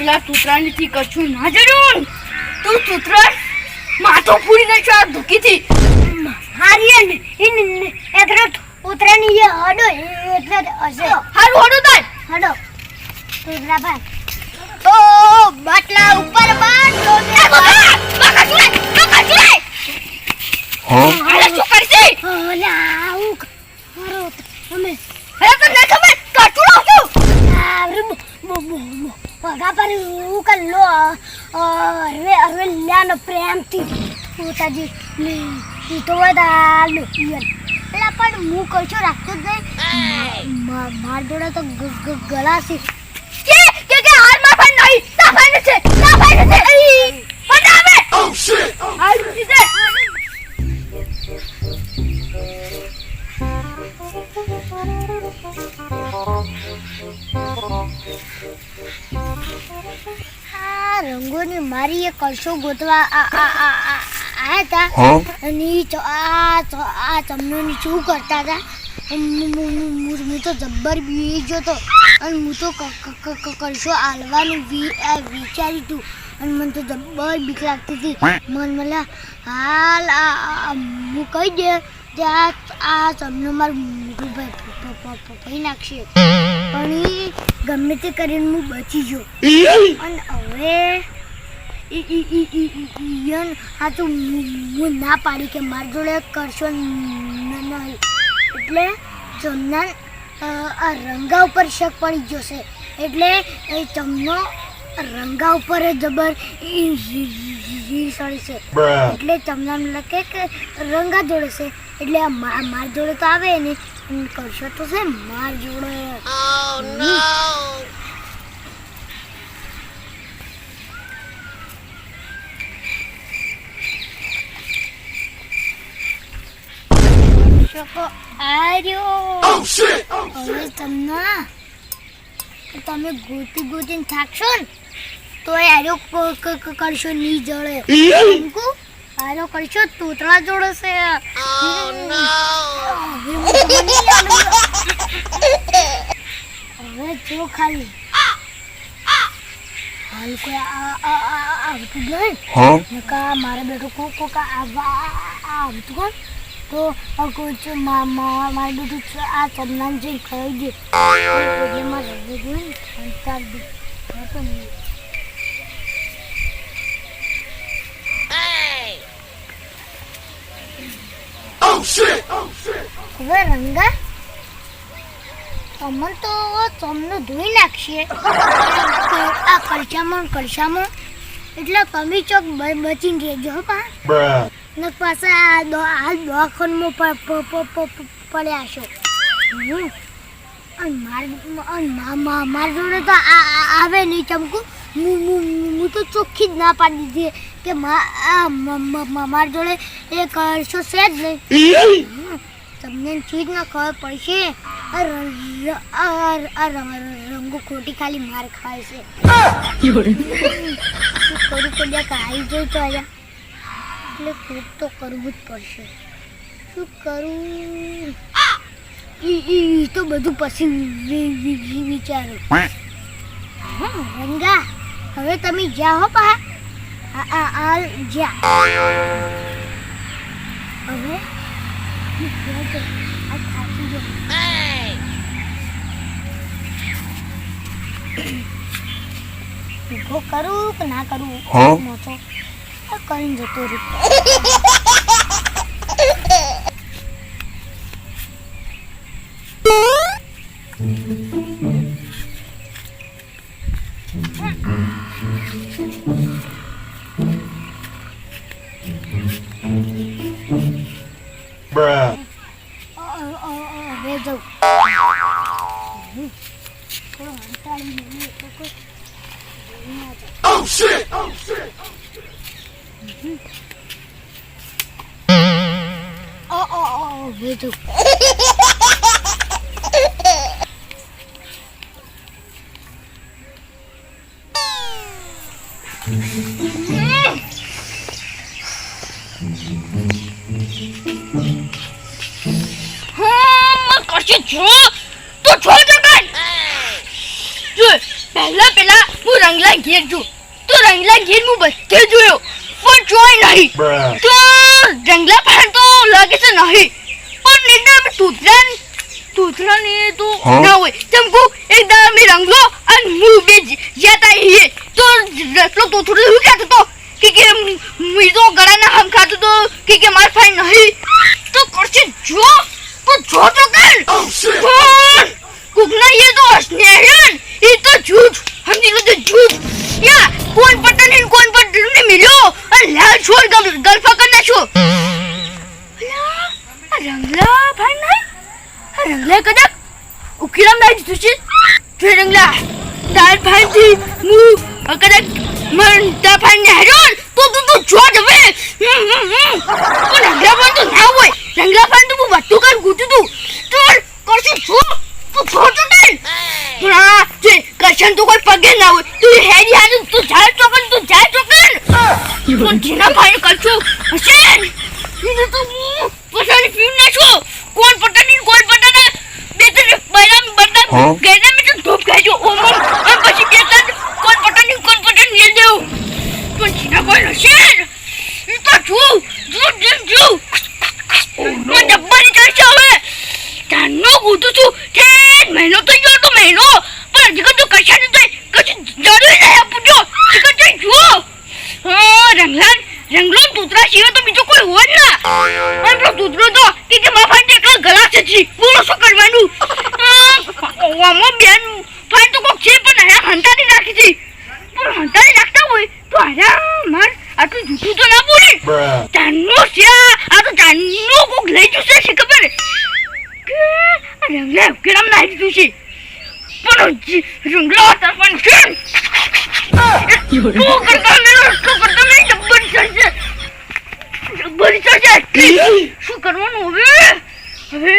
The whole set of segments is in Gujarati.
પેલા તૂતરાની થી કશું ના જડ્યું તું તૂતરા માથું પૂરી નાખ્યો આ દુખીથી હારી ને ઇન એતરો ઉતરાની એ હડો એટલે હશે. હારું હડો તાર. હડો. ઉતરા ભાઈ. ઓ બાટલા ઉપર બાટલો ને બકા બકા ચુલે બકા ચુલે હાલે શું કરશે? ઓલા આવું મારો અમે અરે તને નહીં ખબર કાચું છું આવરે પગા પર હું કલ્લો અરે અરે લ્યાનો પ્રેમથી પોતાજી લે ઈ તો વધાલો એટલે પણ હું કહું છું રાખતો જ નહીં. માર જોડે તો ગળા ગ- કે કે કે હાલમાં ફાન નહીં તા ફાન છે તા ફાન છે. પણ ઓ શિટ હાલ છે. આ રંગોની મારી એ કલશો ગોતવા આયા હતા અને આ આ ચમનોની શું કરતા હતા હું- તો જબ્બર બી ગયો તો અને હું તો કલશો હાલવાનું વિચાર્યું હતું અને મને તો જબ્બર બીક લાગતી હતી મન મને હાલ હું કહી દે કે આ આ ચમનો મારું મોટું ભાઈ નાખશે પણ ગમે તે કરીને હું બચી ગયો અને હવે ઈયન આ તો હું હું ના પાડી કે મારી જોડે કરશો નહીં એટલે ચમના આ રંગા ઉપર શક પડી જશે. એટલે એ ચમનો રંગા ઉપર જબર છે એટલે ચમનામ લખે કે રંગા જોડે છે એટલે માર જોડે તો આવે ને અને કરશો તો છે માર જોડે. શકો આર્યો. હવે તમને તમે ગોતી ગોતીને થાકશો ને તો એ આર્યો કરશો નહીં જળે અંકુ આર્યો કરશો તોતરા જોડે છે. હવે હું તમને નહીં આલું. હવે જો ખાલી. હાલ કોઈ આ આ આ આવતું નહીં. નકા મારે બેટો કોક કોક આવતું કોણ તો કોઈ મારે બેટું છે આ ચંદન જઈને ખાઈ દે જોઈએ સંતાર દે. હા તો નહીં. હવે રંગા? અમન તો તમને ધોઈ નાખશે. આ કલશામાં ને કલશામાં. એટલે તમે ચોક બચીને રહેજો હો પા ને પાછા આ દો આ દવાખાનામાં પડ્યા છો માર જોડે તો આવે નહીં ચમકું. હું તો ચોખ્ખી જ ના પાડી દીધી કે માર જોડે એ કરશો છે જ નહીં. તમને ચીજ ના ખબર પડશે. આ રંગો ખોટી ખાલી માર ખાય છે. શું કરું આવી જાય તો આયા. એટલે ખૂબ તો કરવું જ પડશે. શું કરું? એ તો બધું પછી વિચારું. રંગા, હવે તમે જ્યાં હો પા આ આ, જ્યાં. હવે? ઊભો કરું કે ના કરું? મોટો. કરીને જતો રહ્યો. તો છો જો તો રંગલા ઘેર હું બધે જોયો. પણ જોઈ નહીં. તો રંગલા ભાન તો લાગે છે નહીં. પણ એકદમ તૂતરા તૂતરા ને તો ના હોય. તમકો એકદમ એ રંગલો અને હું બે જતા હે તો રસલો તૂતરો હું કહેતો તો કે કે મી તો ગળાના હમ ખાતો તો કે કે માર ફાઈ નહીં. તો કરશે જો. તો જો તો કર. Oh કુકના એ દોષ ને? હેન એ તો જૂઠ. સમજી લો તો જૂઠ. યા, કોણ પટન ને કોણ પટન ને મિલ્યો? અને લાલ છોર ગલફા કર નાખ્યો રંગલા ભાઈ નહીં? રંગલા કદાચ ઉકીલા મેં જીતું છે તે રંગલા તાર ભાઈ થી હું કદાચ મન તાર ભાઈ ને હેરોન તો તું તું જોડ હવે. પણ રંગલા ભાઈ તો ના હોય. રંગલા ભાઈ તો હું બધું કર ગુતું તું. તું કરશું તું તો કર પણ આ જે કરશન તો કોઈ પગે ના હોય. તું હેરી હાલ તું જાય તો કર તું જાય તો પણ જેના ભાઈ કરશું હશે એને તો હું પછાડી પીવું ના છું. કોણ પટાની કોણ પટાને બે ત્રણ બૈરામ હા? ગેને મેં તો ધૂપ ખાજો અને પછી બે ત્રણ કોણ પટાની કોણ પટાની લે દેવું પણ જેના ભાઈ એ તો છું જો મને ડબ્બાની ચડશે હવે તાનો ગૂતું છું કે મહિનો તો ગયો તો મહિનો? પણ હજી તો કશાનું તો કશું જરૂર નહીં આપું જો હજી તો જુઓ. હા રંગલાન રંગલો તૂતરા સિવાય તો બીજો કોઈ હોય ના. પણ પેલો તૂતરો તો કે કે મારા એકલા ગળા છે જી. પૂરો શું કરવાનું? ઓમો બેન ફાઈ તો કોક છે પણ અહીંયા હંતાડી નાખી છે. પણ હંતાડી નાખતા હોય તો આયા માર. આટલું જૂઠું તો ના બોલે. તાનો છે આ. તો તાનો કોક લઈ જશે છે ખબર? કે રંગલા કેરામ નાખી દીધું છે. પણ રંગલા હતા પણ છે શું કરતા મેરો શું કરતા મેં જબ્બર ચડશે જબ્બર ચડશે શું કરવાનું હવે? હવે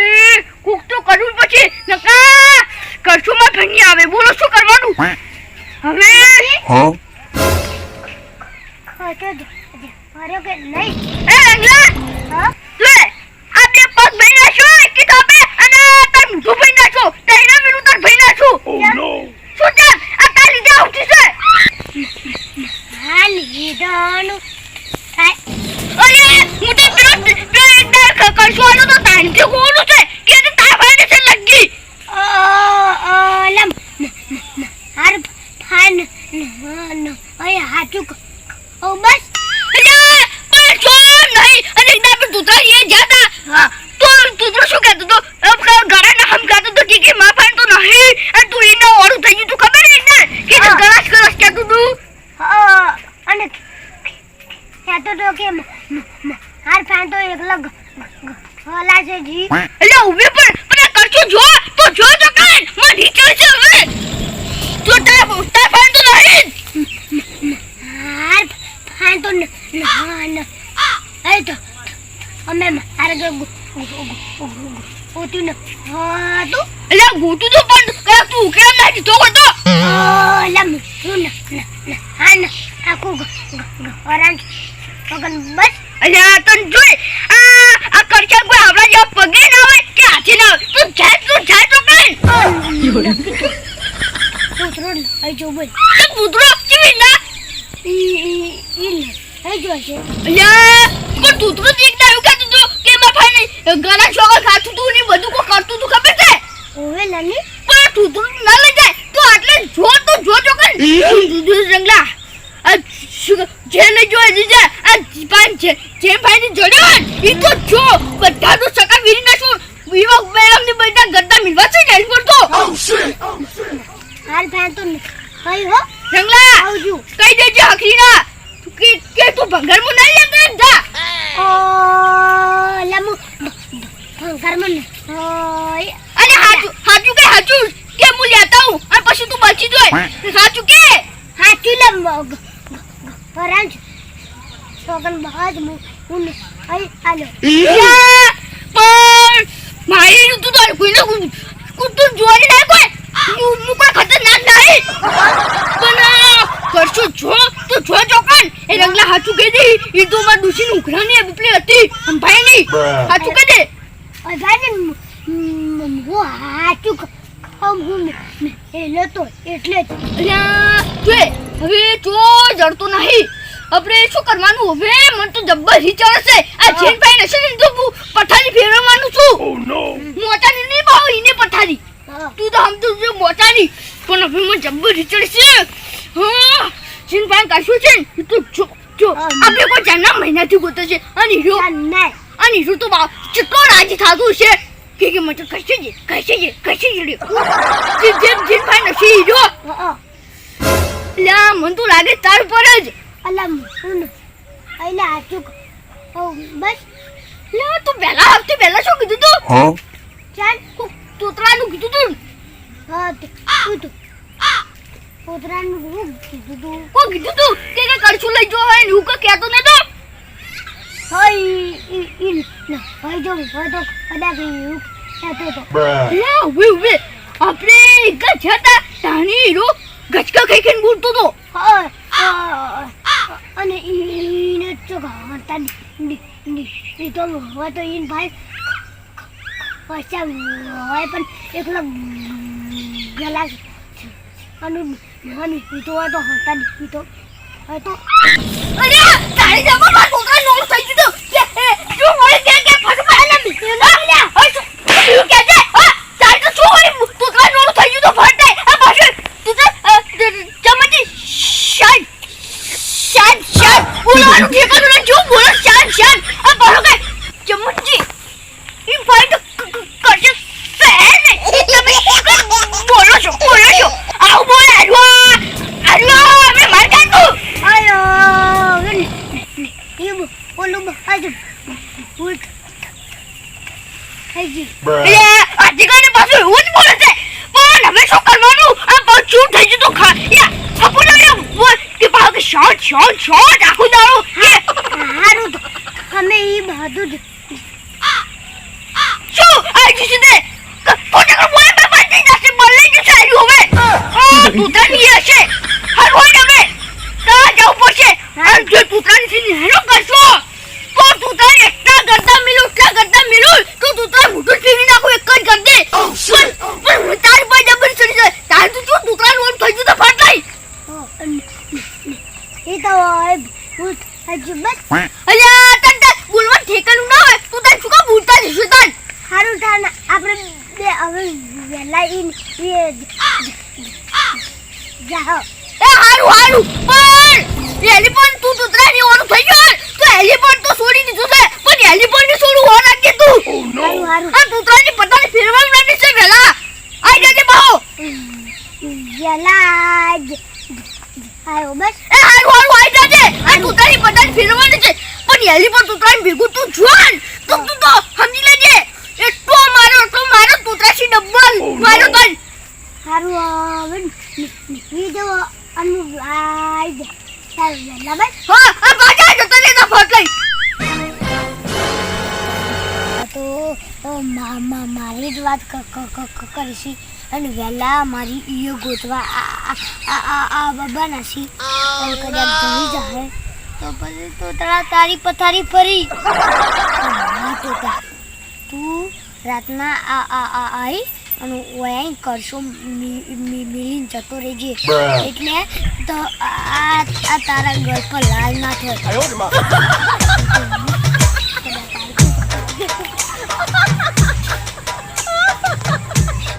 કુક તો કરવું પછી નકા કરશુંમાં ફની આવે. બોલો શું કરવાનું? હવે? માર્યો કે નહીં એ રંગલા હા લે આ બે પગ ભાઈ નાખો કે તાપે અને તાર મોઢું ભાઈ નાખો તેના મેલું તાર ભાઈ નાખો Oh no! શું ચાલ આ તાર લીધે આવતી છે હા લીધોનું થાય અરે હું તો પેલો પેલો એક દાર કરશો આનો તો તાણથી કોનું છે કે તે તાર ભાઈને છે લગી ઓ ઓલમ હાર ફાન ન ઓય હાચું ક- ઓ બસ અરે પણ જો નહીં અને એકદમ આપણે તૂતરા એ જાતા હા તો તૂતરો શું કહેતો તો આપણા ગળાના હમ કહેતો તો કે કે માં ભાઈ તો નહીં અને તું એનો ઓળું થઈ ગયું તું ખબર ને એકદમ કે હા. ગળાશ ગળાશ કહેતું તું અ, અને કહેતો તો કે મ- મ- મ- હાર ફાન તો એકલો ગ- ગ- ગલા છે જી એટલે ઊભી પણ પણ આ કરશું જો તો જો તો કાનમાં નીચે છે હવે જો તાર તાર ભાઈ તો નહીં હાર ફાન તો ન ન ન એ તો અમે હાર ગ ઉતું ન હતું એટલે ગોતું તો પણ કયા તું ઉકેલ ના દીધો હતો ઓલમ હું ન હા ન આખું ગ- ગ- ગ- ઓરાંજ વગર બસ એટલે આ જોઈ આ આ કરશા કોઈ આપણા જેવા પગે ના હોય કે હાથી ના હોય તું જાય તું જાય તો કાન કૂતરો લઈ જો બોલ કૂતરો કેવી ના ઈ ઈ ઈ લઈ જો છે એટલે પણ કૂતરો તો એક દાડું કહેતું હતું કે મારા ભાઈને ગળા છોકર ખાતું તું ને બધું કોઈ કરતું તું ખબર છે ઓવે લાલી પણ આ કૂતરું ના લઈ જાય તો આટલે જો તો જો તો કર દૂધ રંગલા આ શું- જે લઈ જો દીધા આ જીપાન ભાઈ જે ભાઈને ઈ તો જો બધા તો સકા વીરી નાખું વિવા બેરામની બધા ગદ્દા મિલવા છે ને પર તો! હાલ ભાઈ તો કઈ હો. રંગલા આવજો. કઈ દેજે હકરીના કે કે તું ભંગર મુ નહીં લેતો જા. ઓ લમુ ભંગર મન ઓય અરે હાજુ હાજુ કે હાજુ કે મુ લેતા હું અને પછી તું બચી જોય? સાચું કે? હાચું લમ ઓરાંજ સોગન બહાજ મુ ઉન આઈ આલો પણ મારી નું તું તો કોઈને કુતું જોઈ ના કોઈ હું હું કોઈ ખતરનાક નહીં પણ કરશો જો તો જો ચોકન. એ રંગલા હાચું કહી દે. એ તો મારા ડુસી ઉઘરા ની ઉપલી હતી. સંભાઈ નહીં Bruh. હાચું કહી દે. હું હાચું આમ હું મે- મે- એટલે જ. હવે જો જડતો નહીં. આપણે શું કરવાનું? હવે મને તો જબ્બર હિચાર છે. આ જેનભાઈ ને તો હું પથારી ફેરવવાનું છું. Oh! મોટાની નહીં ભાવ ઈને પથારી. તું તો સમજુ જો મોટાની. પણ હવે મને જબ્બર હિચડ છે. હા. જેનભાઈ કશું છે ને? એ જો જો. આપણે કોઈ ચારના મહિનાથી ગોતો છે. અને હીરો અને હીરો તો બા કેટલો રાજી થાતું છે. કે કે મને તો કશે જ કશે જ કશે જ રહ્યો જે જે જેનભાઈ નશે હીરો લ્યા મને તો લાગે તાર પર જ. અલા હું અલા આચુક ઓ બસ લે તું પહેલા હપ્તે પહેલા શું કીધું તું હો ચાલ તું તોતરાનું કીધું તું હા તે તું તું પોતરાનું હું કીધું તું કો કીધું તું કે કે કરશું લઈ જો હોય ને હું કે કહેતો નતો હોય ઈ ઈ ના ભાઈ જો ભાઈ તો કદા ગઈ હું કહેતો તો લે ઉભે ઉભે આપણે ગજ હતા તાણી હીરો ગચકા ખાઈ ખાઈને બોલતો તો હા હા, અને હતા ઈ તો હોય તો ઈન ભાઈ પૈસા હોય પણ એકલો ગલા અને મને તો તો હતા તો તો અરે, તારી જબર છે પણ એલી ભેગું તું જોન તું તું તો સમજી લેજે. એટલો મારો એટલો મારો તૂતરાશી ડબ્બલ મારો તન સારું હવે નીકળી જવો અને આઈ જા સારું બસ હા આ બાજા જતો તો ફોટ લઈ. આ તો મારી જ વાત ક- ક- ક- ક- કરીશી. અને વહેલા મારી ઈયો ગોતવા આ આ આ આ બાબા નાસી અને કદાચ જઈ જાય તો પછી તો તારા તારી પથારી ફરી. તું રાતના આ આ આ આઈ અને ઓયાઈ કરશો મિલીને જતો રહેજે. એટલે તો આ આ તારા ઘર પર લાલ ના થાય.